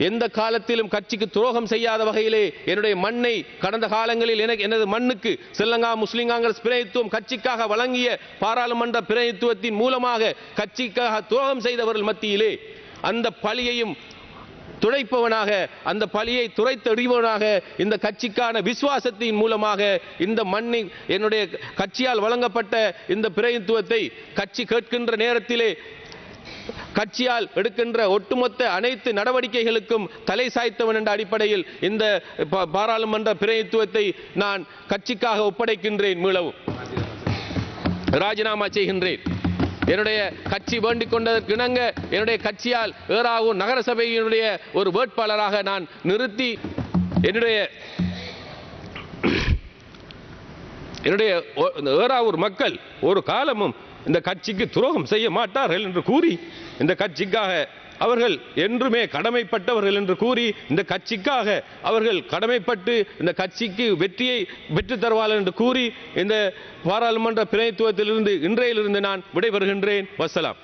எந்த காலத்திலும் கட்சிக்கு துரோகம் செய்யாத வகையிலே என்னுடைய மண்ணை கடந்த காலங்களில் எனக்கு எனது மண்ணுக்கு சில்லங்கா முஸ்லிம் காங்கிரஸ் பிரதித்துவம் கட்சிக்காக வழங்கிய பாராளுமன்ற பிரதித்துவத்தின் மூலமாக கட்சிக்காக துரோகம் செய்தவர்கள் மத்தியிலே அந்த பழியையும் துடைப்பவனாக அந்த பழியை துரைத்தெறிவனாக இந்த கட்சிக்கான விசுவாசத்தின் மூலமாக இந்த மண்ணின் என்னுடைய கட்சியால் வழங்கப்பட்ட இந்த பிரதித்துவத்தை கட்சி கேட்கின்ற நேரத்திலே கட்சியால் எடுக்கின்ற ஒட்டுமொத்த அனைத்து நடவடிக்கைகளுக்கும் தலை சாய்த்தவன் என்ற அடிப்படையில் இந்த பாராளுமன்ற பிரதித்துவத்தை நான் கட்சிக்காக ஒப்படைக்கின்றேன் மீளவும். ராஜினாமா செய்கின்றேன். என்னுடைய கட்சி வேண்டிக் கொண்டதற்கு இணங்க என்னுடைய கட்சியால் ஏறாவூர் நகரசபையினுடைய ஒரு வேட்பாளராக நான் நிறுத்தி என்னுடைய என்னுடைய ஏறாவூர் மக்கள் ஒரு காலமும் இந்த கட்சிக்கு துரோகம் செய்ய மாட்டார்கள் என்று கூறி இந்த கட்சிக்காக அவர்கள் என்றுமே கடமைப்பட்டவர்கள் என்று கூறி இந்த கட்சிக்காக அவர்கள் கடமைப்பட்டு இந்த கட்சிக்கு வெற்றியை பெற்றுத் தருவார்கள் என்று கூறி இந்த பாராளுமன்ற பிரதித்துவத்திலிருந்து இன்றையிலிருந்து நான் விடைபெறுகின்றேன். வசலாம்.